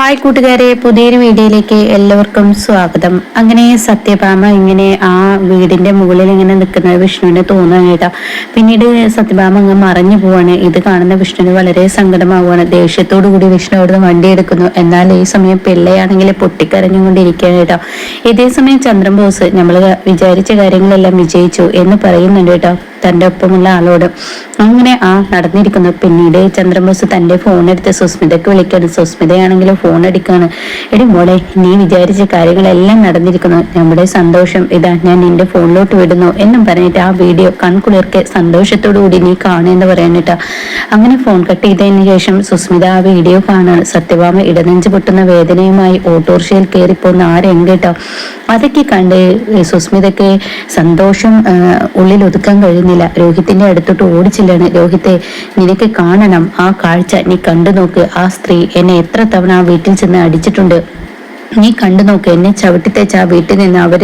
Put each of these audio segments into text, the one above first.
Hi കൂട്ടുകാരെ പുതിയൊരു വീഡിയോയിലേക്ക് എല്ലാവർക്കും സ്വാഗതം. അങ്ങനെ സത്യഭാമ ഇങ്ങനെ ആ വീടിന്റെ മുകളിൽ ഇങ്ങനെ നിൽക്കുന്നത് വിഷ്ണുവിന് തോന്നുകയാണ് കേട്ടോ. പിന്നീട് സത്യഭാമ അങ്ങ് മറഞ്ഞു പോവാണ്. ഇത് കാണുന്ന വിഷ്ണുവിന് വളരെ സങ്കടമാവുകയാണ്. ദേഷ്യത്തോടു കൂടി വിഷ്ണു അവിടുന്ന് വണ്ടി എടുക്കുന്നു. എന്നാൽ ഈ സമയം പിള്ളയാണെങ്കിൽ പൊട്ടിക്കരഞ്ഞുകൊണ്ടിരിക്കുകയാണ് കേട്ടോ. ഇതേ സമയം ചന്ദ്രൻ ബോസ് നമ്മൾ വിചാരിച്ച കാര്യങ്ങളെല്ലാം വിജയിച്ചു എന്ന് പറയുന്നുണ്ട് കേട്ടോ. തന്റെ ഒപ്പമുള്ള ആളോട്. അങ്ങനെ ആ നടന്നിരിക്കുന്നു. പിന്നീട് ചന്ദ്രബോസ് തന്റെ ഫോൺ എടുത്ത് സുസ്മിതയ്ക്ക് വിളിക്കാണ് സുസ്മിതയാണെങ്കിലും ഫോൺ എടുക്കാണ് എടി മോളെ നീ വിചാരിച്ച കാര്യങ്ങളെല്ലാം നടന്നിരിക്കുന്നു. നമ്മുടെ സന്തോഷം ഇതാ ഞാൻ നിന്റെ ഫോണിലോട്ട് വിടുന്നു എന്നും പറഞ്ഞിട്ട് ആ വീഡിയോ കൺകുളിർക്കെ സന്തോഷത്തോടു കൂടി നീ കാണുമെന്ന് പറയാനിട്ടാ അങ്ങനെ ഫോൺ കട്ട് ചെയ്തതിന് ശേഷം സുസ്മിത ആ വീഡിയോ കാണാണ് സത്യഭാമ ഇടനെഞ്ച് പൊട്ടുന്ന വേദനയുമായി ഓട്ടോറിക്ഷയിൽ കയറിപ്പോന്ന ആ അതൊക്കെ കണ്ട് സുസ്മിതയ്ക്ക് സന്തോഷം ഉള്ളിൽ ഒതുക്കാൻ കഴിയുന്നില്ല രോഹിത്തിന്റെ അടുത്തോട്ട് ഓടിച്ചില്ലാണ്. രോഹിത്തെ നിനക്ക് കാണണം. ആ കാഴ്ച നീ കണ്ടു നോക്ക് ആ സ്ത്രീ എന്നെ എത്ര തവണ ആ വീട്ടിൽ ചെന്ന് അടിച്ചിട്ടുണ്ട്. നീ കണ്ടു നോക്ക് എന്നെ ചവിട്ടിത്തേച്ച ആ വീട്ടിൽ നിന്ന് അവർ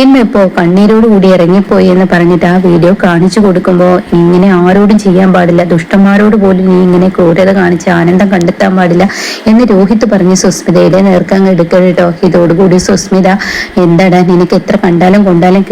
ഇന്നിപ്പോ കണ്ണീരോട് കൂടി ഇറങ്ങിപ്പോയി എന്ന് പറഞ്ഞിട്ട് ആ വീഡിയോ കാണിച്ചു കൊടുക്കുമ്പോ ഇങ്ങനെ ആരോടും ചെയ്യാൻ പാടില്ല. ദുഷ്ടന്മാരോട് പോലും നീ ഇങ്ങനെ ക്രൂരത കാണിച്ച് ആനന്ദം കണ്ടെത്താൻ പാടില്ല എന്ന് രോഹിത് പറഞ്ഞു സുസ്മിതയുടെ നേർക്കങ്ങ് എടുക്കട്ടോ കേട്ടോ ഇതോടുകൂടി സുസ്മിത എന്താടാ നിനക്ക് എത്ര കണ്ടാലും കൊണ്ടാലും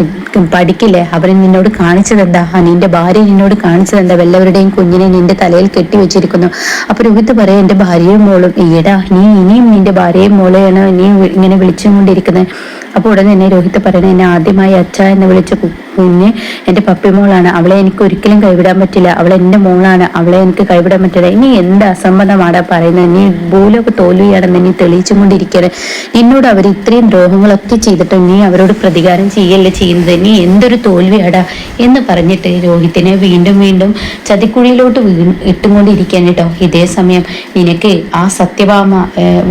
പഠിക്കില്ലേ. അവൻ നിന്നോട് കാണിച്ചത് എന്താ നിന്റെ ഭാര്യ നിന്നോട് കാണിച്ചത് എന്താ വല്ലവരുടെയും കുഞ്ഞിനെ നിന്റെ തലയിൽ കെട്ടിവെച്ചിരിക്കുന്നു. അപ്പൊ രോഹിത് പറയാം എന്റെ ഭാര്യയും മോളും. ഈടാ നീ ഇനിയും നിന്റെ ഭാര്യയും മോളെയാണ് നീ ഇങ്ങനെ വിളിച്ചുകൊണ്ടിരിക്കുന്നത് അപ്പൊ ഉടനെ തന്നെ രോഹിത് പറയണ എന്നെ ആദ്യമായി അച്ഛ എന്ന് വിളിച്ച കുഞ്ഞ് എന്റെ പപ്പി മോളാണ്. അവളെ എനിക്ക് ഒരിക്കലും കൈവിടാൻ പറ്റില്ല. അവൾ എന്റെ മോളാണ്. അവളെ എനിക്ക് കൈവിടാൻ പറ്റില്ല. ഇനി എന്ത് അസംബന്ധമാണ് പറയുന്നത് നീ ഭൂലോക തോൽവിയാണെന്ന് നീ തെളിയിച്ചുകൊണ്ടിരിക്കുകയാണ് നിന്നോട് അവർ ഇത്രയും ദ്രോഹങ്ങളൊക്കെ ചെയ്തിട്ട് നീ അവരോട് പ്രതികാരം ചെയ്യല്ലേ ചെയ്യുന്നത്? നീ എന്തൊരു തോൽവിയാടാ എന്ന് പറഞ്ഞിട്ട് രോഹിത്തിനെ വീണ്ടും വീണ്ടും ചതിക്കുഴിയിലോട്ട് വീ ഇട്ടുകൊണ്ടിരിക്കാൻ കേട്ടോ ഇതേ സമയം നിനക്ക് ആ സത്യഭാമ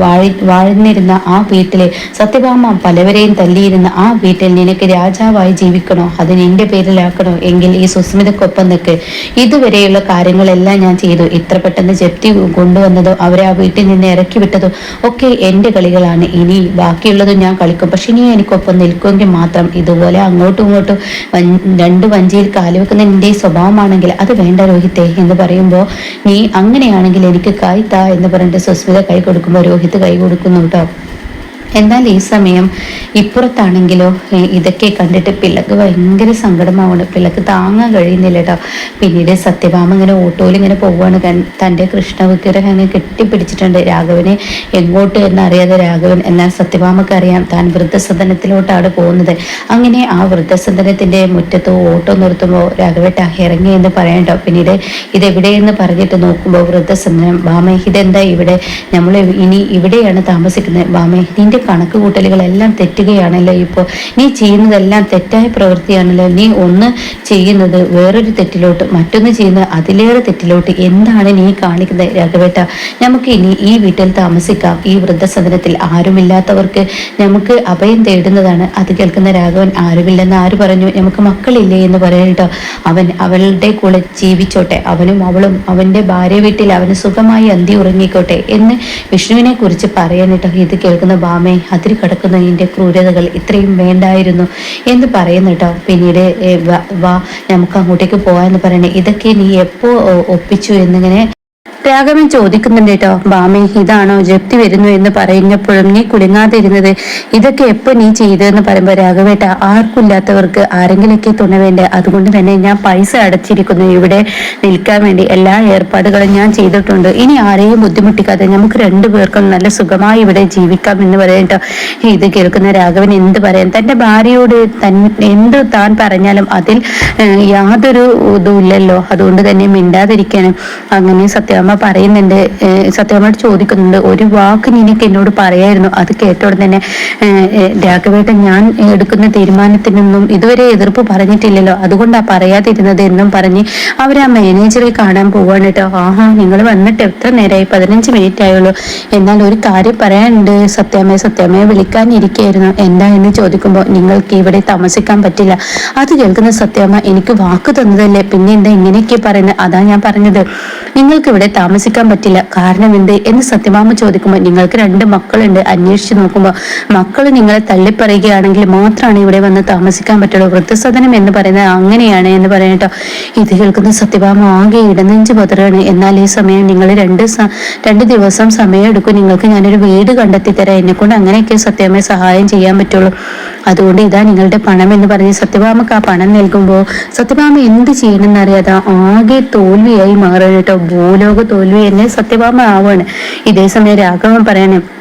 വാഴി വാഴ്ന്നിരുന്ന ആ വീട്ടിലെ സത്യഭാമ പലവരെയും തല്ലിയിരുന്ന ആ വീട്ടിൽ നിനക്ക് രാജാവായി ജീവിക്കണോ? അത് നിന്റെ പേരിലാക്കണോ? എങ്കിൽ ഈ സുസ്മിതക്കൊപ്പം നിൽക്ക് ഇതുവരെയുള്ള കാര്യങ്ങളെല്ലാം ഞാൻ ചെയ്തു. ഇത്ര പെട്ടെന്ന് ജപ്തി കൊണ്ടുവന്നതോ അവരെ ആ വീട്ടിൽ നിന്ന് ഇറക്കി വിട്ടതോ ഒക്കെ എന്റെ കളികളാണ്. ഇനി ബാക്കിയുള്ളതും ഞാൻ കളിക്കും. പക്ഷെ നീ എനിക്കൊപ്പം നിൽക്കുമെങ്കിൽ മാത്രം ഇതുപോലെ അങ്ങോട്ടും ഇങ്ങോട്ടും രണ്ട് വഞ്ചിയിൽ കാലുവെക്കുന്ന നിന്റെ സ്വഭാവമാണെങ്കിൽ അത് വേണ്ട രോഹിത്തെ എന്ന് പറയുമ്പോൾ നീ അങ്ങനെയാണെങ്കിൽ എനിക്ക് കൈ എന്ന് പറഞ്ഞിട്ട് സുസ്മിത കൈ കൊടുക്കുമ്പോൾ രോഹിത് കൈ കൊടുക്കുന്നു കേട്ടോ എന്നാൽ ഈ സമയം ഇപ്പുറത്താണെങ്കിലോ ഇതൊക്കെ കണ്ടിട്ട് പിള്ളക്ക് ഭയങ്കര സങ്കടമാവാണ്. പിള്ളക്ക് താങ്ങാൻ കഴിയുന്നില്ല കേട്ടോ പിന്നീട് സത്യഭാമ ഇങ്ങനെ ഓട്ടോയിൽ ഇങ്ങനെ പോവുകയാണ് തന്റെ കൃഷ്ണ വിഗ്രഹം അങ്ങനെ കെട്ടിപ്പിടിച്ചിട്ടുണ്ട്. രാഘവനെ എങ്ങോട്ട് എന്നറിയാതെ രാഘവൻ എന്നാൽ സത്യഭാമക്ക് അറിയാം താൻ വൃദ്ധസദനത്തിലോട്ടാണ് പോകുന്നത്. അങ്ങനെ ആ വൃദ്ധസദനത്തിന്റെ മുറ്റത്ത് ഓട്ടോ നിർത്തുമ്പോൾ രാഘവേട്ട ഇറങ്ങി എന്ന് പറയണ്ടോ പിന്നീട് ഇതെവിടെയെന്ന് പറഞ്ഞിട്ട് നോക്കുമ്പോൾ വൃദ്ധസദനം ഭാമഹിതെന്താ ഇവിടെ? നമ്മൾ ഇനി ഇവിടെയാണ് താമസിക്കുന്നത്. ഭാമഹിതിന്റെ കണക്ക് കൂട്ടലുകളെല്ലാം തെറ്റുകയാണല്ലോ ഇപ്പോൾ നീ ചെയ്യുന്നതെല്ലാം തെറ്റായ പ്രവൃത്തിയാണല്ലോ. നീ ഒന്ന് ചെയ്യുന്നത് വേറൊരു തെറ്റിലോട്ട് മറ്റൊന്ന് ചെയ്യുന്നത് അതിലേറെ തെറ്റിലോട്ട്. എന്താണ് നീ കാണിക്കുന്നത് രാഘവേട്ട? നമുക്ക് ഇനി ഈ വീട്ടിൽ താമസിക്കാം. ഈ വൃദ്ധസദനത്തിൽ ആരുമില്ലാത്തവർക്ക് നമുക്ക് അഭയം തേടുന്നതാണ്. അത് കേൾക്കുന്ന രാഘവൻ ആരുമില്ലെന്ന് ആര് പറഞ്ഞു? നമുക്ക് മക്കളില്ലേ എന്ന് പറയട്ടോ അവൻ അവളുടെ കൂടെ ജീവിച്ചോട്ടെ. അവനും അവളും അവന്റെ ഭാര്യ വീട്ടിൽ അവന് സുഖമായി അന്തി ഉറങ്ങിക്കോട്ടെ എന്ന് വിഷ്ണുവിനെ കുറിച്ച് പറയാനിട്ടോ ഇത് കേൾക്കുന്ന ബാമേ അതിരി കിടക്കുന്ന നിന്റെ ക്രൂരതകൾ ഇത്രയും വേണ്ടായിരുന്നു എന്ന് പറയുന്നു കേട്ടോ പിന്നീട് വാ നമുക്ക് അങ്ങോട്ടേക്ക് പോകാമെന്ന് പറയണേ. ഇതൊക്കെ നീ എപ്പോൾ ഒപ്പിച്ചു എന്നിങ്ങനെ രാഘവൻ ചോദിക്കുന്നുണ്ട് കേട്ടോ. ബാമി ഇതാണോ ജപ്തി വരുന്നു എന്ന് പറയുന്നപ്പോഴും നീ കുലുങ്ങാതിരുന്നത് ഇതൊക്കെ എപ്പോ നീ ചെയ്തതെന്ന് പറയുമ്പോൾ രാഘവേട്ട ആർക്കില്ലാത്തവർക്ക് ആരെങ്കിലൊക്കെ തുണ വേണ്ടേ? അതുകൊണ്ട് തന്നെ ഞാൻ പൈസ അടച്ചിരിക്കുന്നു. ഇവിടെ നിൽക്കാൻ വേണ്ടി എല്ലാ ഏർപ്പാടുകളും ഞാൻ ചെയ്തിട്ടുണ്ട്. ഇനി ആരെയും ബുദ്ധിമുട്ടിക്കാതെ നമുക്ക് രണ്ടുപേർക്കും നല്ല സുഖമായി ഇവിടെ ജീവിക്കാം എന്ന് പറയട്ടോ ഇത് കേൾക്കുന്ന രാഘവൻ എന്ത് പറയാൻ? തന്റെ ഭാര്യയോട് തൻ എന്ത് താൻ പറഞ്ഞാലും അതിൽ യാതൊരു ഇതും ഇല്ലല്ലോ. അതുകൊണ്ട് തന്നെ മിണ്ടാതിരിക്കാനും അങ്ങനെ സത്യാമ്മ പറയുന്നുണ്ട് സത്യമായിട്ട് ചോദിക്കുന്നുണ്ട് ഒരു വാക്ക് നിനക്ക് എന്നോട് പറയായിരുന്നു അത് കേട്ട ഉടനെ തന്നെ രാഘവേട്ടൻ ഞാൻ എടുക്കുന്ന തീരുമാനത്തിനൊന്നും ഇതുവരെ എതിർപ്പ് പറഞ്ഞിട്ടില്ലല്ലോ അതുകൊണ്ടാ പറയാതിരുന്നത് എന്നും പറഞ്ഞ് അവർ ആ മാനേജറെ കാണാൻ പോവാണ് കേട്ടോ. ആഹാ നിങ്ങൾ വന്നിട്ട് എത്ര നേരമായി? പതിനഞ്ച് മിനിറ്റ് ആയുള്ളൂ. എന്നാൽ ഒരു കാര്യം പറയാനുണ്ട് സത്യാമ്മയെ സത്യാമ്മയെ വിളിക്കാനിരിക്കുകയായിരുന്നു എന്താ എന്ന് ചോദിക്കുമ്പോൾ നിങ്ങൾക്ക് ഇവിടെ താമസിക്കാൻ പറ്റില്ല. അത് കേൾക്കുന്ന സത്യാമ്മ എനിക്ക് വാക്ക് തന്നതല്ലേ? പിന്നെ എന്താ ഇങ്ങനെയൊക്കെ പറയുന്നത്? അതാ ഞാൻ പറഞ്ഞത്. നിങ്ങൾക്ക് ഇവിടെ താമസിക്കാൻ പറ്റില്ല. കാരണം എന്ത്? എന്ന് സത്യമാമ ചോദിക്കുമ്പോൾ നിങ്ങൾക്ക് രണ്ട് മക്കളുണ്ട്. അന്വേഷിച്ച് നോക്കുമ്പോൾ മക്കൾ നിങ്ങളെ തള്ളിപ്പറയുകയാണെങ്കിൽ മാത്രമാണ് ഇവിടെ വന്ന് താമസിക്കാൻ പറ്റുള്ളൂ. വൃദ്ധസദനം എന്ന് പറയുന്നത് അങ്ങനെയാണ് എന്ന് പറയട്ടോ ഇത് കേൾക്കുന്ന സത്യഭാമ ആകെ ഇടനെഞ്ച് പതറാണ്. എന്നാൽ ഈ സമയം നിങ്ങൾ രണ്ട് രണ്ട് ദിവസം സമയം എടുക്കും. നിങ്ങൾക്ക് ഞാനൊരു വീട് കണ്ടെത്തി തരാം. എന്നെ കൊണ്ട് അങ്ങനെയൊക്കെ സത്യഭാമയെ സഹായം ചെയ്യാൻ പറ്റുള്ളൂ. അതുകൊണ്ട് ഇതാ നിങ്ങളുടെ പണം എന്ന് പറഞ്ഞ് സത്യഭാമക്ക് ആ പണം നൽകുമ്പോൾ സത്യഭാമ എന്ത് ചെയ്യണമെന്നറിയാതെ ആകെ തോൽവിയായി മാറുകട്ടോ ഭൂലോകത്ത് ഭൂലോക തോൽവി എന്നെ സത്യഭാമ ആവാണ്. ഇതേ സമയം രാഘവൻ പറയാനും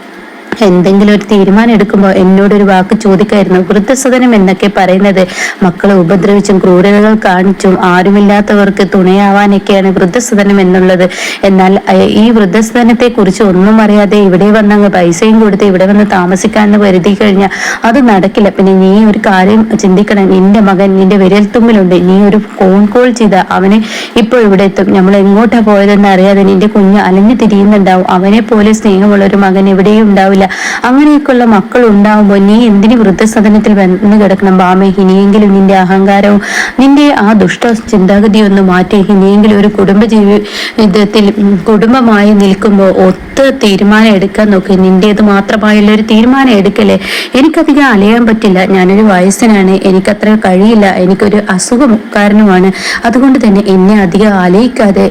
എന്തെങ്കിലും ഒരു തീരുമാനം എടുക്കുമ്പോൾ എന്നോടൊരു വാക്ക് ചോദിക്കായിരുന്നു. വൃദ്ധസദനം എന്നൊക്കെ പറയുന്നത് മക്കളെ ഉപദ്രവിച്ചും ക്രൂരതകൾ കാണിച്ചും ആരുമില്ലാത്തവർക്ക് തുണയാവാനൊക്കെയാണ് വൃദ്ധസദനം എന്നുള്ളത്. എന്നാൽ ഈ വൃദ്ധസദനത്തെ കുറിച്ച് ഒന്നും അറിയാതെ ഇവിടെ വന്നങ്ങ് പൈസയും കൊടുത്ത് ഇവിടെ വന്ന് താമസിക്കാന്ന് കരുതി കഴിഞ്ഞാൽ അത് നടക്കില്ല. പിന്നെ നീ ഒരു കാര്യം ചിന്തിക്കണം. നിന്റെ മകൻ നിന്റെ വിരൽ തുമ്പിലുണ്ട്. നീ ഒരു ഫോൺ കോൾ ചെയ്ത അവന് ഇപ്പോൾ ഇവിടെ എത്തും. നമ്മൾ എങ്ങോട്ടാ പോയതെന്ന് അറിയാതെ നിന്റെ കുഞ്ഞ് അലഞ്ഞു തിരിയുന്നുണ്ടാവും. അവനെ പോലെ സ്നേഹമുള്ള ഒരു മകൻ എവിടെയും ഉണ്ടാവില്ല. അങ്ങനെയൊക്കെയുള്ള മക്കൾ ഉണ്ടാവുമ്പോൾ നീ എന്തിനു വൃദ്ധസദനത്തിൽ വന്ന് കിടക്കണം ബാമേ? ഇനിയെങ്കിലും നിന്റെ അഹങ്കാരവും നിന്റെ ആ ദുഷ്ട ചിന്താഗതി ഒന്ന് മാറ്റി. ഇനിയെങ്കിലും ഒരു കുടുംബ ജീവിതത്തിൽ കുടുംബമായി നിൽക്കുമ്പോൾ ഒത്ത് തീരുമാനം എടുക്കാൻ നോക്കി. നിന്റേത് മാത്രമായുള്ള ഒരു തീരുമാനം എടുക്കല്ലേ? എനിക്കധികം അലയാൻ പറ്റില്ല. ഞാനൊരു വയസ്സനാണ്. എനിക്കത്ര കഴിയില്ല. എനിക്കൊരു അസുഖം കാരണമാണ് അതുകൊണ്ട് തന്നെ എന്നെ അധികം അലയിക്കാതെ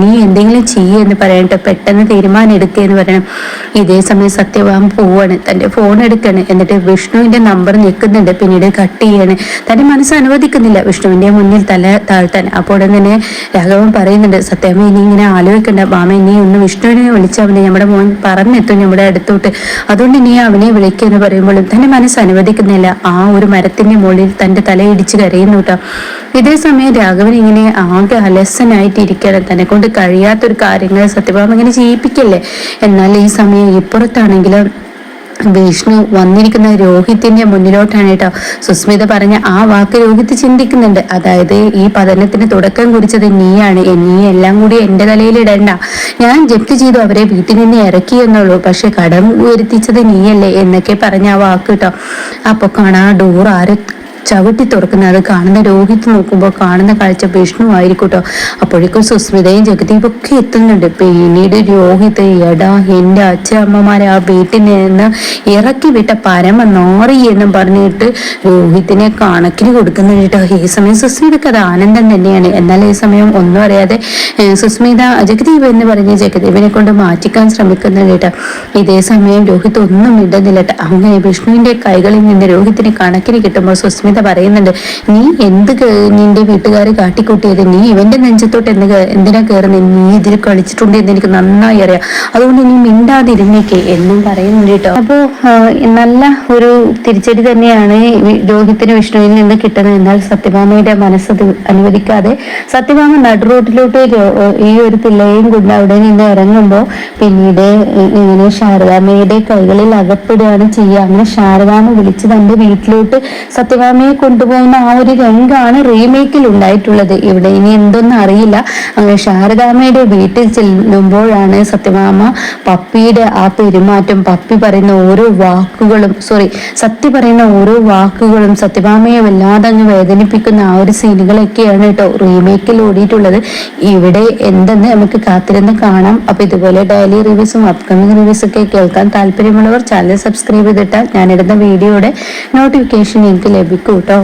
നീ എന്തെങ്കിലും ചെയ്യുമെന്ന് പറയട്ടെ. പെട്ടെന്ന് തീരുമാനം എടുക്കുക എന്ന് പറയണം. ഇതേ സമയം സത്യവാൻ പോവാണ്. തന്റെ ഫോൺ എടുക്കാണ്. എന്നിട്ട് വിഷ്ണുവിന്റെ നമ്പർ നിൽക്കുന്നുണ്ട്. പിന്നീട് കട്ട് ചെയ്യാണ്. തന്റെ മനസ്സ് അനുവദിക്കുന്നില്ല. വിഷ്ണുവിന്റെ മുന്നിൽ തല താഴ്ത്താൻ. അപ്പോൾ തന്നെ രാഘവൻ പറയുന്നുണ്ട് സത്യമ്മ ഇനി ഇങ്ങനെ ആലോചിക്കണ്ട. മാമ ഇനി ഒന്ന് വിഷ്ണുവിനെ വിളിച്ചാൽ മതി. നമ്മുടെ മോൻ പറഞ്ഞെത്തും നമ്മുടെ അടുത്തോട്ട്. അതുകൊണ്ട് നീ അവനെ വിളിക്കുക പറയുമ്പോഴും തന്റെ മനസ്സ് അനുവദിക്കുന്നില്ല. ആ ഒരു മരത്തിന്റെ മുകളിൽ തന്റെ തലയിടിച്ച് കരയുന്നു കേട്ടോ. ഇതേ സമയം രാഘവൻ ഇങ്ങനെ ആകെ അലസനായിട്ടിരിക്കുകയാണ്. തന്നെ കൊണ്ട് കഴിയാത്തൊരു കാര്യങ്ങൾ സത്യഭാമ ഇങ്ങനെ ചെയ്യിപ്പിക്കല്ലേ? എന്നാൽ ഈ സമയം ഇപ്പുറത്താണെങ്കിലും വിഷ്ണു വന്നിരിക്കുന്ന രോഹിത്തിന്റെ മുന്നിലോട്ടാണ് കേട്ടോ സുസ്മിത പറഞ്ഞ ആ വാക്ക് രോഹിത് ചിന്തിക്കുന്നുണ്ട്. അതായത് ഈ പതനത്തിന് തുടക്കം കുറിച്ചത് നീയാണ്. നീ എല്ലാം കൂടി എന്റെ തലയിൽ ഇടണ്ട. ഞാൻ ജപ്തി ചെയ്തു അവരെ വീട്ടിൽ നിന്ന് ഇറക്കി എന്നുള്ളൂ. പക്ഷെ കടം ഉയർത്തിച്ചത് നീയല്ലേ എന്നൊക്കെ പറഞ്ഞ ആ വാക്ക് കേട്ടോ. അപ്പൊ കാണാ ഡോർ ആരെ ചവിട്ടി തുറക്കുന്നത്. കാണുന്ന രോഹിത് നോക്കുമ്പോൾ കാണുന്ന കാഴ്ച വിഷ്ണു ആയിരിക്കട്ടോ അപ്പോഴേക്കും സുസ്മിതയും ജഗദീപ് ഒക്കെ എത്തുന്നുണ്ട്. പിന്നീട് രോഹിത് എടാ എന്റെ അച്ഛനമ്മമാരെ ആ വീട്ടിൽ നിന്ന് ഇറക്കി വിട്ട പരമ നോറി എന്നും പറഞ്ഞിട്ട് രോഹിത്തിനെ കണക്കിന് കൊടുക്കുന്നുണ്ട് ഈ സമയം സുസ്മിതക്ക് അത് ആനന്ദം തന്നെയാണ്. എന്നാൽ ഈ സമയം ഒന്നും അറിയാതെ സുസ്മിത ജഗദീപ് എന്ന് പറഞ്ഞ് ജഗദീപിനെ കൊണ്ട് മാറ്റിക്കാൻ ശ്രമിക്കുന്നുണ്ട് കേട്ടോ. ഇതേ സമയം രോഹിത് ഒന്നും ഇടുന്നില്ല അങ്ങനെ വിഷ്ണുവിന്റെ കൈകളിൽ നിന്ന് രോഹിത്തിന് കണക്കിന് കിട്ടുമ്പോൾ സുസ്മിത സമിത പറയുന്നുണ്ട്. നീ എന്ത് നിന്റെ വീട്ടുകാർ കാട്ടിക്കൂട്ടിയത്? നീ ഇവന്റെ നെഞ്ചത്തോട്ട് എന്ത് എന്തിനാ കയറുന്നത് നീ ഇതിൽ കളിച്ചിട്ടുണ്ട് എന്ന് എനിക്ക് നന്നായി അറിയാം. അതുകൊണ്ട് നീ മിണ്ടാതിരുന്നേക്ക് എന്നും പറയുന്നുണ്ട് കേട്ടോ. അപ്പോ നല്ല ഒരു തിരിച്ചടി തന്നെയാണ് രോഹിത്തിന് വിഷ്ണുവിൽ നിന്ന് കിട്ടുന്നത്. എന്നാൽ സത്യഭാമയുടെ മനസ്സ് അനുവദിക്കാതെ സത്യഭാമ നടുറോട്ടിലോട്ട് ഈ ഒരു പിള്ളയെയും കൊണ്ട് അവിടെ നിന്ന് ഇറങ്ങുമ്പോൾ പിന്നീട് ഇങ്ങനെ ശാരദാമ്മയുടെ കൈകളിൽ അകപ്പെടുകയാണ് ചെയ്യുക. അങ്ങനെ ശാരദാമ്മ വിളിച്ച് തന്റെ വീട്ടിലോട്ട് സത്യഭാമ അമ്മയെ കൊണ്ടുപോകുന്ന ആ ഒരു രംഗാണ് റീമേക്കിൽ ഉണ്ടായിട്ടുള്ളത്. ഇവിടെ ഇനി എന്തൊന്നും അറിയില്ല. അങ്ങനെ ശാരദാമ്മയുടെ വീട്ടിൽ ചെല്ലുമ്പോഴാണ് സത്യഭാമ പപ്പിയുടെ ആ പെരുമാറ്റം. പപ്പി പറയുന്ന ഓരോ വാക്കുകളും സോറി സത്യ പറയുന്ന ഓരോ വാക്കുകളും സത്യഭാമയെ വല്ലാതെ അങ്ങ് വേദനിപ്പിക്കുന്ന ആ ഒരു സീനുകളൊക്കെയാണ് കേട്ടോ റീമേക്കിൽ ഓടിയിട്ടുള്ളത്. ഇവിടെ എന്തെന്ന് നമുക്ക് കാത്തിരുന്ന് കാണാം. അപ്പൊ ഇതുപോലെ ഡെയിലി റിവ്യൂസും അപ്കമിങ് റിവ്യൂസ് ഒക്കെ കേൾക്കാൻ താല്പര്യമുള്ളവർ ചാനൽ സബ്സ്ക്രൈബ് ചെയ്തിട്ടാൽ ഞാനിടുന്ന വീഡിയോയുടെ നോട്ടിഫിക്കേഷൻ എനിക്ക് ലഭിക്കും. കേട്ടോ